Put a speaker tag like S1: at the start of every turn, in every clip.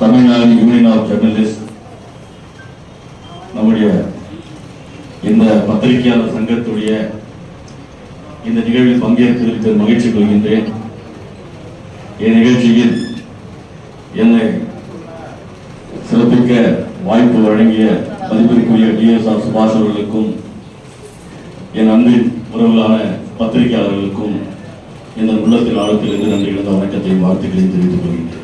S1: Tamil Nadu union of journalist நம்முடைய இந்த பத்திரிகையாளர் சங்கத்துடைய இந்த நிகழ்வில் பங்கேற்பதற்கு மகிழ்ச்சி கொள்கின்றேன். இந்நிகழ்ச்சியில் என்னை சிறப்பிக்க வாய்ப்பு வழங்கிய மதிப்பிற்குரிய டிஎஸ்ஆர் சுபாஷ் அவர்களுக்கும் என் அன்பின் உறவுகளான பத்திரிகையாளர்களுக்கும் இந்த உள்ளத்தின் ஆழத்திலிருந்து நன்றி இழந்த வணக்கத்தையும் வாழ்த்துக்களையும் தெரிவித்துக் கொள்கின்றேன்.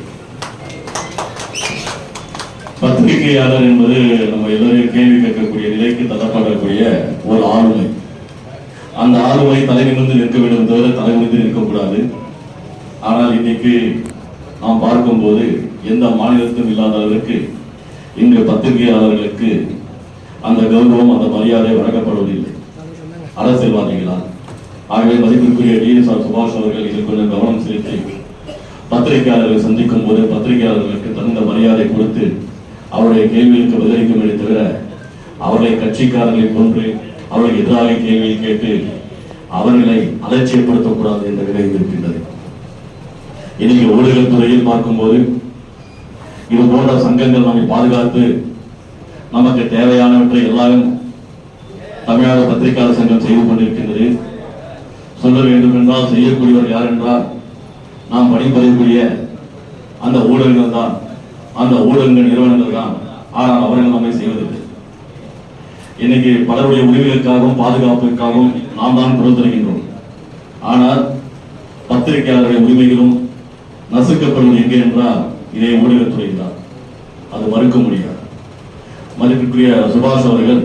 S1: பத்திரிகையாளர் என்பது நம்ம எல்லோரையும் கேள்வி கேட்கக்கூடிய நிலைக்கு தள்ளப்படக்கூடிய ஒரு ஆளுமை. அந்த ஆளுமை தலைநிமிர்ந்து நிற்க வேண்டும் தவிர தலைநிமிர்ந்து நிற்கக்கூடாது. ஆனால் இன்னைக்கு நாம் பார்க்கும்போது எந்த மாநிலத்திலும் இல்லாத அளவிற்கு இங்கு பத்திரிகையாளர்களுக்கு அந்த கௌரவம் அந்த மரியாதை வழங்கப்படுவதில்லை. அரசியல்வாதிகளால். ஆகவே மதிப்பிற்குரிய டிஎஸ்ஆர் சுபாஷ் அவர்கள் இதில் கொஞ்சம் கவனம் செலுத்தி பத்திரிகையாளர்களை சந்திக்கும் போது பத்திரிகையாளர்களுக்கு தகுந்த மரியாதை கொடுத்து அவருடைய கேள்விகளுக்கு பதிலளிக்குமே தவிர அவர்களை கட்சிக்காரர்களை போன்று அவர்களுக்கு எதிராக கேள்வியை கேட்டு அவர்களை அலட்சியப்படுத்தக்கூடாது என்ற நிலை இருக்கின்றது. இன்னைக்கு ஊழல் துறையில் பார்க்கும்போது இது போன்ற சங்கங்கள் நம்மை பாதுகாத்து நமக்கு தேவையானவற்றை எல்லாரும் தமிழ்நாடு பத்திரிகையாளர் சங்கம் செய்து கொண்டிருக்கின்றது. சொல்ல வேண்டும் என்றால் செய்யக்கூடியவர் யார் என்றால் நாம் பணிபுரியக்கூடிய அந்த ஊடகங்கள் தான் அந்த ஊடகங்கள் நிறுவனங்கள் தான் ஆனால் அவர்கள் நம்மை செய்வதில்லை. இன்னைக்கு பலருடைய உரிமைகளுக்காகவும் பாதுகாப்புக்காகவும் நாம் தான் குரல் தருகின்றோம். ஆனால் பத்திரிகையாளருடைய உரிமைகளும் நசுக்கப்படுவது எங்கே என்றால் இதே ஊடகத்துறை தான். அது மறுக்க முடியாது. மதிப்பிற்குரிய சுபாஷ் அவர்கள்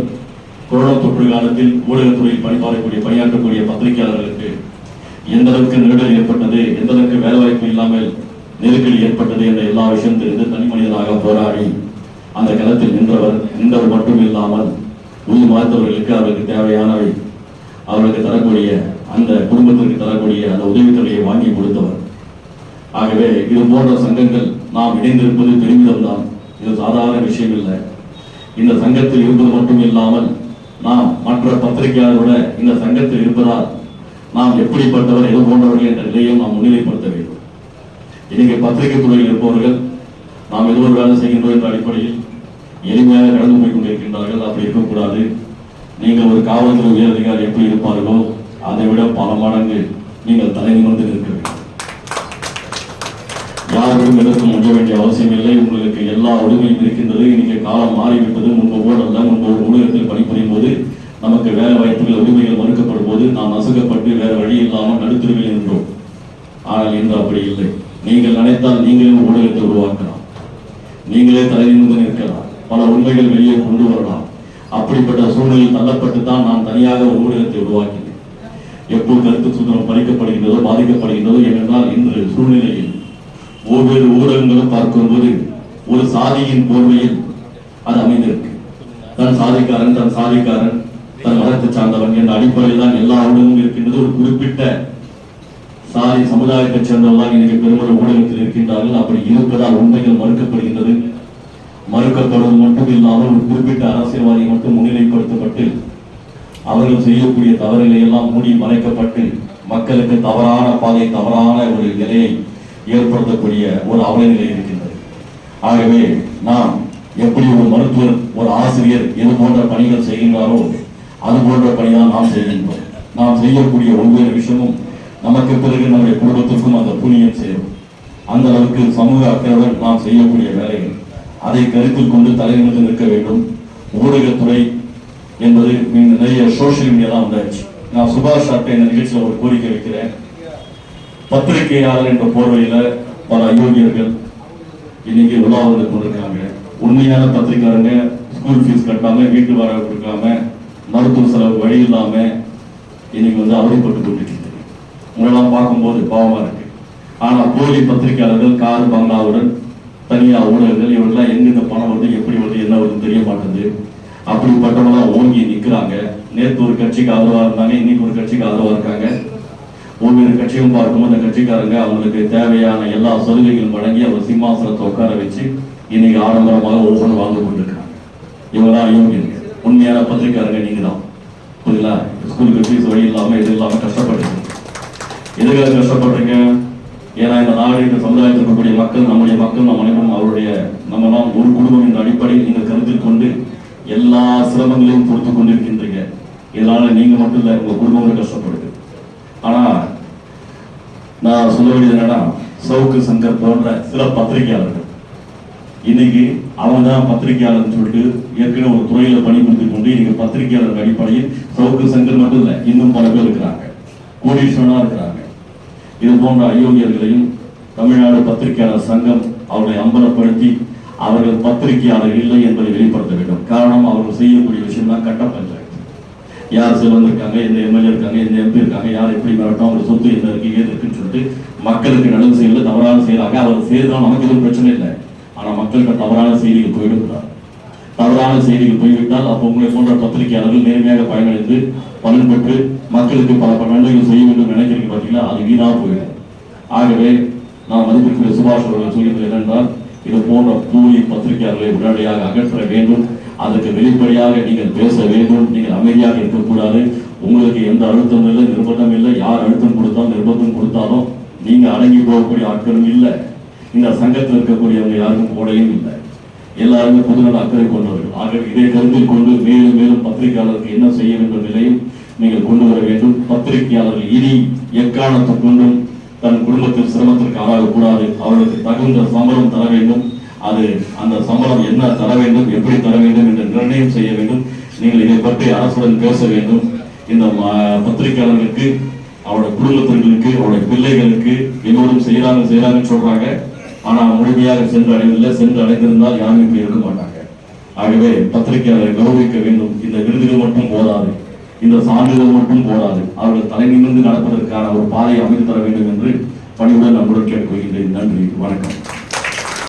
S1: கொரோனா தொற்று காலத்தில் ஊடகத்துறையில் பணிபாற்றக்கூடிய பணியாற்றக்கூடிய பத்திரிகையாளர்களுக்கு எந்த அளவுக்கு நெருடல் ஏற்பட்டது எந்த அளவுக்கு வேலைவாய்ப்பு இல்லாமல் நெருக்கடி ஏற்பட்டது என்ற எல்லா விஷயம் தெரிந்து தனி மனிதனாக போராடி அந்த களத்தில் நின்றவர் நின்றவர் மட்டும் இல்லாமல் உயிர் மாற்றவர்களுக்கு அவருக்கு தேவையானவை. அவர்களுக்கு தரக்கூடிய அந்த குடும்பத்திற்கு தரக்கூடிய அந்த உதவித்தொகையை வாங்கி கொடுத்தவர். ஆகவே இது போன்ற சங்கங்கள் நாம் இணைந்திருப்பது பெருமிதம் தான் இது சாதாரண விஷயம் இல்லை இந்த சங்கத்தில் இருப்பது மட்டும் இல்லாமல் நாம் மற்ற பத்திரிகையாளரோட இந்த சங்கத்தில் இருப்பதால் நாம் எப்படிப்பட்டவர் எது போன்றவர்கள் என்ற நிலையை நாம் முன்னிலைப்படுத்த வேண்டும். இன்னைக்கு பத்திரிகை துறையில் இருப்பவர்கள் நாம் ஏதோ ஒரு வேலை செய்கின்றோம் என்ற அடிப்படையில் எளிமையாக நடந்து போய் கொண்டிருக்கின்றார்கள். அப்படி இருக்கக்கூடாது. நீங்கள் ஒரு காவல்துறை உயர் அதிகாரி எப்படி இருப்பார்களோ அதை விட பல மடங்கு நீங்கள் தலை நிமிர்ந்து நிற்க வேண்டும். யாருக்கும் எதற்கும் வேண்டிய அவசியம் இல்லை. உங்களுக்கு எல்லா உரிமையும் இருக்கின்றது. இன்னைக்கு காலம் மாறிவிட்டது. முன்பு போடல்ல முன்பு ஒரு ஊடகத்தில் பணிபுரியும் போது நமக்கு வேலை வாய்ப்புகள் உரிமைகள் மறுக்கப்படும் போது நாம் அசுகப்பட்டு வேற வழி இல்லாமல் நடுத்தருவில் இருந்தோம். ஆனால் இன்று அப்படி இல்லை. நீங்கள் நினைத்தால் நீங்களும் ஊடகத்தை உருவாக்கலாம். நீங்களே தலை நிற்கலாம். பல உண்மைகள் வெளியே கொண்டு வரலாம். அப்படிப்பட்ட சூழ்நிலையில் தள்ளப்பட்டு தான் நான் தனியாக ஒரு ஊடகத்தை உருவாக்கினேன் எப்போ கருத்து சுதந்திரம் பறிக்கப்படுகின்றதோ பாதிக்கப்படுகின்றதோ ஏனென்றால் இன்று சூழ்நிலையில் ஒவ்வொரு ஊடகங்களும் பார்க்கும்போது ஒரு சாதியின் போர்வையில் அது அமைந்திருக்கு. தன் சாதிக்காரன் தன் சாதிக்காரன் தன் மதத்தை சார்ந்தவன் என்ற அடிப்படையில் தான் எல்லா ஊடகமும் இருக்கின்றது. ஒரு குறிப்பிட்ட சாதி சமுதாயத்தைச் சேர்ந்தவர்களாக இன்றைக்கு பெருமளவு ஊடகத்தில் இருக்கின்றார்கள். அப்படி இருப்பதால் உண்மைகள் மறுக்கப்படுகின்றது. மறுக்கப்படுவது மட்டும் இல்லாமல் ஒரு குறிப்பிட்ட அரசியல்வாதி மட்டும் முன்னிலைப்படுத்தப்பட்டு அவர்கள் செய்யக்கூடிய தவறுகளை எல்லாம் மூடி மறைக்கப்பட்டு மக்களுக்கு தவறான பாதை தவறான ஒரு நிலையை ஏற்படுத்தக்கூடிய ஒரு அவல நிலை இருக்கின்றது. ஆகவே நாம் எப்படி ஒரு மருத்துவர் ஒரு ஆசிரியர் எது போன்ற பணிகள் செய்கின்றாரோ அது போன்ற பணிதான் நாம் செய்கின்றோம். நாம் செய்யக்கூடிய ஒவ்வொரு விஷயமும் நமக்கு பிறகு நம்முடைய குடும்பத்திற்கும் அந்த புண்ணியம் சேரும். அந்த அளவுக்கு சமூக அக்கறையுடன் நாம் செய்யக்கூடிய வேலைகள் அதை கருத்தில் கொண்டு தலைநிமிர்ந்து நிற்க வேண்டும். ஊடகத்துறை என்பது நிறைய சோஷியல் மீடியா தான் வந்தாச்சு. நான் சுபாஷ் சார்ட்ட இந்த நிகழ்ச்சியில் ஒரு கோரிக்கை வைக்கிறேன். பத்திரிகையாளர் என்ற போர்வையில் பல அயோக்கியர்கள் இன்னைக்கு உலா வந்து கொண்டிருக்காங்க உண்மையான பத்திரிகையாளங்க ஸ்கூல் ஃபீஸ் கட்டாம வீட்டு வாடகை கொடுக்காம மருத்துவ செலவு வழி இல்லாம இன்னைக்கு வந்து அவதிப்பட்டு கொண்டிருக்கு. உங்களெல்லாம் பார்க்கும்போது பாவமா இருக்கு. ஆனா போலி பத்திரிகையாளர்கள் கார் பங்களாவுடன் தனியார் ஊடகங்கள் இவங்கெல்லாம் எங்க பணம் வருது எப்படி வருது என்ன வருதுன்னு தெரிய மாட்டேங்குது. அப்படிப்பட்டவங்களாம் ஓங்கி நிற்கிறாங்க நேற்று ஒரு கட்சிக்கு ஆதரவா இருந்தாங்க இன்னைக்கு ஒரு கட்சிக்கு ஆதரவா இருக்காங்க. ஒவ்வொரு கட்சியும் பார்க்கும்போது அந்த கட்சிக்காரங்க அவங்களுக்கு தேவையான எல்லா சலுகைகளும் வழங்கி அவர் சிம்மாசனத்தை உட்கார வச்சு இன்னைக்கு ஆடம்பரமாக ஒவ்வொன்று வாழ்ந்து கொண்டிருக்காங்க இவங்க தான் யோகியங்க. உண்மையான பத்திரிக்காரங்க நீங்க தான் புரியுங்களா ஸ்கூலுக்கு ஃபீஸ் வழி இல்லாம எது இல்லாம கஷ்டப்பட்டு எதுக்காக கஷ்டப்படுறீங்க. ஏன்னா இந்த நாடு இந்த சமுதாயத்தில் இருக்கக்கூடிய மக்கள் நம்முடைய மக்கள் நம்ம அனைவரும் அவருடைய நம்மலாம் ஒரு குடும்பம் என்ற அடிப்படையில் நீங்கள் கருத்தில் கொண்டு எல்லா சிரமங்களையும் கொடுத்து கொண்டிருக்கின்றீங்க. இதனால நீங்க மட்டும் இல்லை உங்க குடும்பங்களும் கஷ்டப்படுது. ஆனா நான் சொல்ல வேண்டியது என்னன்னா சவுக்கு சங்கர் போன்ற சில பத்திரிகையாளர்கள் இன்னைக்கு அவங்க தான் பத்திரிகையாளர்னு சொல்லிட்டு ஏற்கனவே ஒரு துறையில பணிபுரிந்து கொண்டு இன்னைக்கு பத்திரிகையாளர் அடிப்படையில் சவுக்கு சங்கர் மட்டும் இல்லை இன்னும் பல பேர் இருக்கிறாங்க. கோடீஸ்வரனா இருக்கிறாங்க. இது போன்ற அயோக்கியர்களையும் தமிழ்நாடு பத்திரிகையாளர் சங்கம் அவர்களை அம்பலப்படுத்தி அவர்கள் பத்திரிகையாளர் இல்லை என்பதை வெளிப்படுத்த வேண்டும். காரணம் அவர்கள் செய்யக்கூடிய விஷயம் தான் கட்ட பஞ்சாயத்து. யார் செல்வம் இருக்காங்க எந்த எம்எல்ஏ இருக்காங்க எந்த எம்பி இருக்காங்க யார் எப்படி மிரட்டும் அவங்க சொத்து என்ன இருக்கு ஏது இருக்குன்னு சொல்லிட்டு மக்களுக்கு நல்லது செய்யல தவறான செய்யறாங்க அவர் செய்யறதால நமக்கு எதுவும் பிரச்சனை இல்லை. ஆனா மக்களுக்கு தவறான செய்திகள் போயிடுகிறார் தவறான செய்திகள் போய்விட்டால் அப்போ உங்களை போன்ற பத்திரிகையாளர்கள் நேர்மையாக பயனடைந்து பலன் பெற்று மக்களுக்கு பல பல நன்மைகள் செய்ய வேண்டும். வீணாக போயிடும். ஆகவே நான் மதிப்பிற்குரிய சுபாஷ் அவர்கள் சொல்கிறது என்னென்றால் இது போன்ற போலி பத்திரிகையாளர்களை உடனடியாக அகற்ற வேண்டும். அதற்கு வெளிப்படையாக நீங்கள் பேச வேண்டும். நீங்கள் அமைதியாக இருக்கக்கூடாது. உங்களுக்கு எந்த அழுத்தம் இல்லை நிர்பந்தம் இல்லை. யார் அழுத்தம் கொடுத்தாலும் நிர்பந்தம் கொடுத்தாலும் நீங்க அடங்கி போகக்கூடிய ஆட்களும் இல்லை. இந்த சங்கத்தில் இருக்கக்கூடியவங்க யாருக்கும் கூடையும் இல்லை. எல்லாருமே பொதுநல அக்கறை கொண்டவர்கள். ஆகவே இதை கருத்தில் கொண்டு மேலும் மேலும் பத்திரிகையாளருக்கு என்ன செய்ய வேண்டும் நிலையும் நீங்கள் கொண்டு வர வேண்டும். பத்திரிகையாளர்கள் இனி எக்காரணத்தை கொண்டும் தன் குடும்பத்தில் சிரமத்திற்கு ஆளாகக்கூடாது. அவர்களுக்கு தகுந்த சம்பளம் தர வேண்டும். அது அந்த சம்பளம் என்ன தர வேண்டும் எப்படி தர வேண்டும் என்று நிர்ணயம் செய்ய வேண்டும். நீங்கள் இதை பற்றி அரசுடன் பேச வேண்டும். இந்த பத்திரிகையாளர்களுக்கு அவருடைய குடும்பத்தினர்களுக்கு அவருடைய பிள்ளைகளுக்கு எல்லோரும் செய்யறாங்க செய்யறாங்கன்னு சொல்றாங்க. ஆனா முழுமையாக சென்று அடைவதில்லை சென்று அடைந்திருந்தால் யாரும் இப்படி இருக்க மாட்டாங்க. ஆகவே பத்திரிகையாளரை கௌரவிக்க வேண்டும். இந்த விருதுகள் மட்டும் போதாது. இந்த சான்றிதழ் மட்டும் போராது அவர்கள் தலை நிமிர்ந்து நடப்பதற்கான ஒரு பாதையை அமைத்து தர வேண்டும் என்று பணிவுடன் நம்முடன் கேட்டுக்கொள்கின்றேன் நன்றி. வணக்கம்.